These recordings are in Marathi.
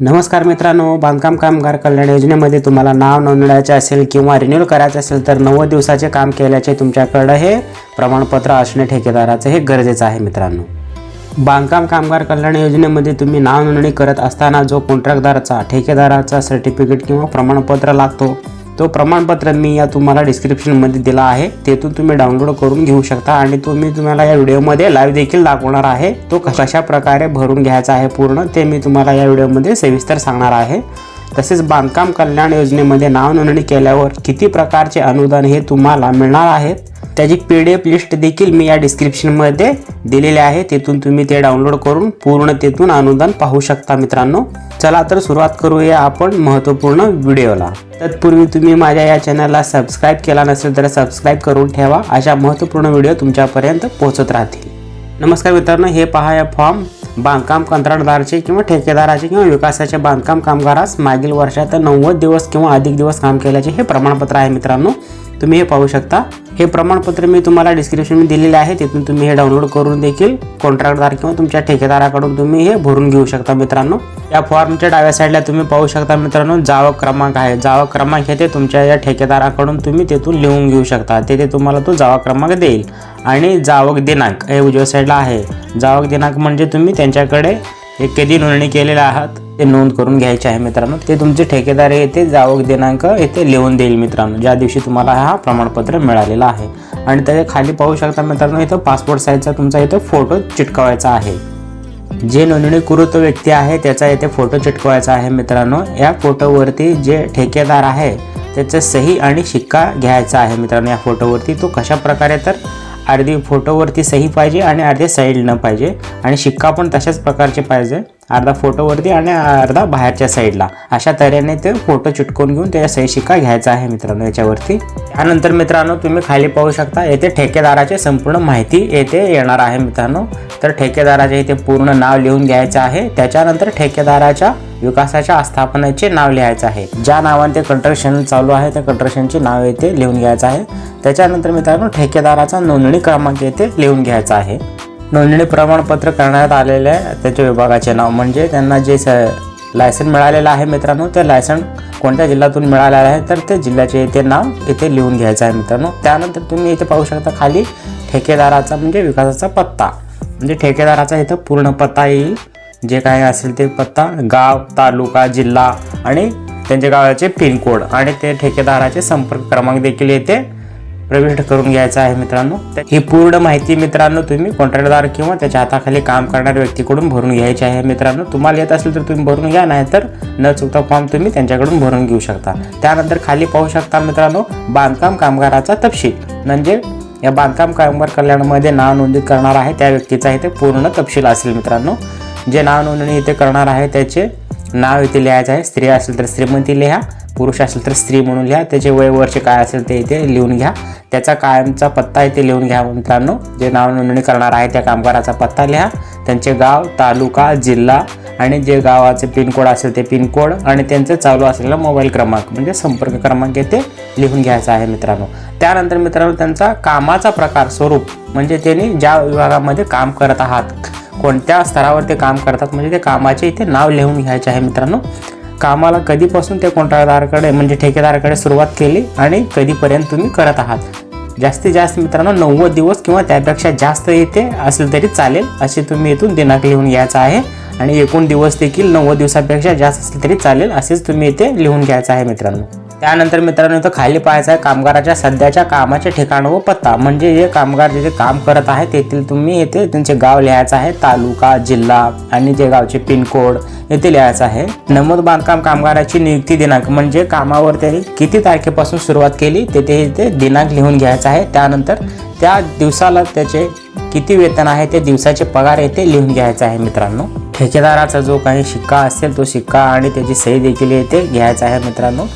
नमस्कार मित्रांनो बांधकाम कामगार कल्याण योजनेमध्ये तुम्हाला नाव नोंदवायचे असेल किंवा रिन्यूल करायचं असेल तर नव्वद दिवसाचे काम केल्याचे तुमच्याकडं हे प्रमाणपत्र असणे ठेकेदाराचं हे गरजेचं आहे मित्रांनो. बांधकाम कामगार कल्याण योजनेमध्ये तुम्ही नाव नोंदणी करत असताना जो कॉन्ट्रॅक्टदाराचा ठेकेदाराचा सर्टिफिकेट किंवा प्रमाणपत्र लागतो तो प्रमाणपत्र मी या तुम्हाला डिस्क्रिप्शनमध्ये दिला आहे. तेथून तुम्ही डाउनलोड करून घेऊ शकता आणि तो मी तुम्हाला या व्हिडिओमध्ये लाईव्ह देखील दाखवणार आहे. तो कशा प्रकारे भरून घ्यायचा आहे पूर्ण ते मी तुम्हाला या व्हिडिओमध्ये सविस्तर सांगणार आहे. तसेच बांधकाम कल्याण योजनेमध्ये नाव नोंदणी केल्यावर किती प्रकारचे अनुदान हे तुम्हाला मिळणार आहेत त्याची पी डी एफ लिस्ट देखील मी या डिस्क्रिप्शनमध्ये दिलेले आहे. तिथून तुम्ही ते डाउनलोड करून पूर्ण तेथून अनुदान पाहू शकता मित्रांनो. चला तर सुरुवात करूया आपण महत्त्वपूर्ण व्हिडिओला. तत्पूर्वी तुम्ही माझ्या या चॅनलला सबस्क्राईब केला नसेल तर सबस्क्राईब करून ठेवा. अशा महत्त्वपूर्ण व्हिडिओ तुमच्यापर्यंत पोहोचत राहतील. नमस्कार मित्रांनो हे पहा या फॉर्म बांधकाम कंत्राटदाराचे किंवा ठेकेदाराचे किंवा विकासाच्या बांधकाम कामगारास मागील वर्षात नव्वद दिवस किंवा अधिक दिवस काम केल्याचे हे प्रमाणपत्र आहे मित्रांनो. तुम्ही हे पाहू शकता. हे प्रमाणपत्र मी तुम्हाला डिस्क्रिप्शनमध्ये दिलेले आहे. तिथून तुम्ही हे डाउनलोड करून देखील कॉन्ट्रॅक्टदार किंवा तुमच्या ठेकेदाराकडून तुम्ही हे भरून घेऊ शकता मित्रांनो. या फॉर्मच्या डाव्या साईडला तुम्ही पाहू शकता मित्रांनो जावक क्रमांक आहे. जावक क्रमांक हे ते तुमच्या या ठेकेदाराकडून तुम्ही तेथून लिहून घेऊ शकता. तेथे तुम्हाला तो जावा क्रमांक देईल. आणि जावक दिनांक हे उजव्या साईडला आहे. जावक दिनांक म्हणजे तुम्ही त्यांच्याकडे हे कधी नोंदणी केलेला आहात ते नोंद करून घ्यायचे आहे मित्रांनो. ते तुमचे ठेकेदार येथे जावक दिनांक येथे लिहून देईल मित्रांनो ज्या दिवशी तुम्हाला हा प्रमाणपत्र मिळालेला आहे. आणि त्याच्याखाली पाहू शकता मित्रांनो इथं पासपोर्ट साईजचा तुमचा इथं फोटो चिटकवायचा आहे. जे नोंदणीकृत व्यक्ती आहे त्याचा येथे फोटो चिटकवायचा आहे मित्रांनो. या फोटोवरती जे ठेकेदार आहे त्याचं सही आणि शिक्का घ्यायचा आहे मित्रांनो. या फोटोवरती तो कशा प्रकारे तर अर्धी फोटोवरती सही पाहिजे आणि अर्धे साईडनं पाहिजे. आणि शिक्का पण तशाच प्रकारचे पाहिजे. अर्धा फोटोवरती आणि अर्धा बाहेरच्या साईडला. अशा तऱ्हेने ते फोटो चिटकवून घेऊन त्याच्या सही शिक्का घ्यायचा आहे मित्रांनो याच्यावरती. त्यानंतर मित्रांनो तुम्ही खाली पाहू शकता येथे ठेकेदाराची संपूर्ण माहिती येथे येणार आहे मित्रांनो. तर ठेकेदाराचे इथे पूर्ण नाव लिहून घ्यायचं आहे. त्याच्यानंतर ठेकेदाराच्या विकासाच्या आस्थापनेचे नाव लिहायचं आहे. ज्या नावाने ते कंस्ट्रक्शन चालू आहे त्या कंस्ट्रक्शनचे नाव येथे लिहून घ्यायचं आहे. त्याच्यानंतर मित्रांनो ठेकेदाराचा नोंदणी क्रमांक येथे लिहून घ्यायचा आहे. नोंदणी प्रमाणपत्र करण्यात आलेल्या त्याच्या विभागाचे नाव म्हणजे त्यांना जे स लायसन मिळालेलं आहे मित्रांनो ते लायसन कोणत्या जिल्ह्यातून मिळालेलं आहे तर ते जिल्ह्याचे इथे नाव इथे लिहून घ्यायचं आहे मित्रांनो. त्यानंतर तुम्ही इथे पाहू शकता खाली ठेकेदाराचा म्हणजे विकासाचा पत्ता. म्हणजे ठेकेदाराचा इथं पूर्ण पत्ता येईल. जे काही असेल ते पत्ता गाव तालुका जिल्हा आणि त्यांच्या गावाचे पिनकोड आणि ते ठेकेदाराचे संपर्क क्रमांक देखील येथे प्रविष्ट करून घ्यायचा आहे मित्रांनो. ही पूर्ण माहिती मित्रांनो तुम्ही कॉन्ट्रॅक्टदार किंवा त्याच्या हाताखाली काम करणाऱ्या व्यक्तीकडून भरून घ्यायची आहे मित्रांनो. तुम्हाला येत असेल तर तुम्ही भरून घ्या नाहीतर न चुकता फॉर्म तुम्ही त्यांच्याकडून भरून घेऊ शकता. त्यानंतर खाली पाहू शकता मित्रांनो बांधकाम कामगाराचा तपशील. म्हणजे या बांधकाम कामगार कल्याणमध्ये नाव नोंदणी करणार आहे त्या व्यक्तीचा इथे पूर्ण तपशील असेल मित्रांनो. जे नाव नोंदणी इथे करणार आहे त्याचे नाव इथे लिहायचं आहे. स्त्री असेल तर श्रीमंती लिहा पुरुष असेल तर स्त्री म्हणून लिहा. त्याचे वय वर्ष काय असेल ते इथे लिहून घ्या. त्याचा कायमचा पत्ता इथे लिहून घ्या मित्रांनो. जे नाव नोंदणी करणार आहे त्या कामगाराचा पत्ता लिहा. त्यांचे गाव तालुका जिल्हा आणि जे गावाचे पिनकोड असेल ते पिनकोड आणि त्यांचं चालू असलेला मोबाईल क्रमांक म्हणजे संपर्क क्रमांक येथे लिहून घ्यायचा आहे मित्रांनो. त्यानंतर मित्रांनो त्यांचा कामाचा प्रकार स्वरूप म्हणजे त्यांनी ज्या विभागामध्ये काम करत आहात कोणत्या स्तरावर ते काम करतात म्हणजे ते कामाचे इथे नाव लिहून घ्यायचे आहे मित्रांनो. कामाला कधीपासून ते कॉन्ट्रॅक्टदाराकडे म्हणजे ठेकेदाराकडे सुरुवात केली आणि कधीपर्यंत तुम्ही करत आहात. जास्तीत जास्त मित्रांनो नव्वद दिवस किंवा त्यापेक्षा जास्त इथे असले तरी चालेल असे तुम्ही इथून दिनांक लिहून घ्यायचा आहे. आणि एकूण दिवस देखील नव्वद दिवसापेक्षा जास्त असले तरी चालेल असेच तुम्ही इथे लिहून घ्यायचं आहे मित्रांनो. त्यानंतर मित्रांनो इथं खाली पाहायचं आहे कामगाराच्या सध्याच्या कामाचे ठिकाण व पत्ता. म्हणजे जे कामगार जिथे काम करत आहे तेथील तुम्ही येथे त्यांचे गाव लिहायचं आहे तालुका जिल्हा आणि जे गावचे पिनकोड येथे लिहायचं आहे. नमूद बांधकाम कामगाराची नियुक्ती दिनांक म्हणजे कामावर त्यांनी किती तारखेपासून सुरुवात केली तेथे इथे दिनांक लिहून घ्यायचा आहे. त्यानंतर त्या दिवसाला त्याचे किती वेतन आहे ते दिवसाचे पगार येथे लिहून घ्यायचा आहे मित्रांनो. ठेकेदाराचा जो काही शिक्का असेल तो शिक्का आणि त्याची सही देखील येथे घ्यायचा आहे मित्रांनो.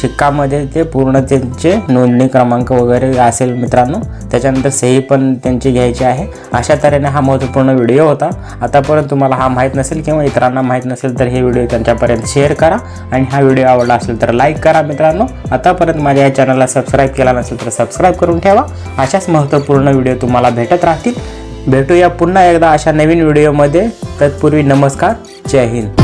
शिक्कामध्ये ते पूर्ण त्यांचे नोंदणी क्रमांक वगैरे असेल मित्रांनो. त्याच्यानंतर सही पण त्यांची घ्यायची आहे. अशा तऱ्हेने हा महत्त्वपूर्ण व्हिडिओ होता. आतापर्यंत तुम्हाला हा माहीत नसेल किंवा इतरांना माहीत नसेल तर हे व्हिडिओ त्यांच्यापर्यंत शेअर करा. आणि हा व्हिडिओ आवडला असेल तर लाईक करा मित्रांनो. आतापर्यंत माझ्या या चॅनलला सबस्क्राईब केला नसेल तर सबस्क्राईब करून ठेवा. अशाच महत्त्वपूर्ण व्हिडिओ तुम्हाला भेटत राहतील. भेटूया पुन्हा एकदा अशा नवीन व्हिडिओमध्ये. तत्पूर्वी नमस्कार. जय हिंद.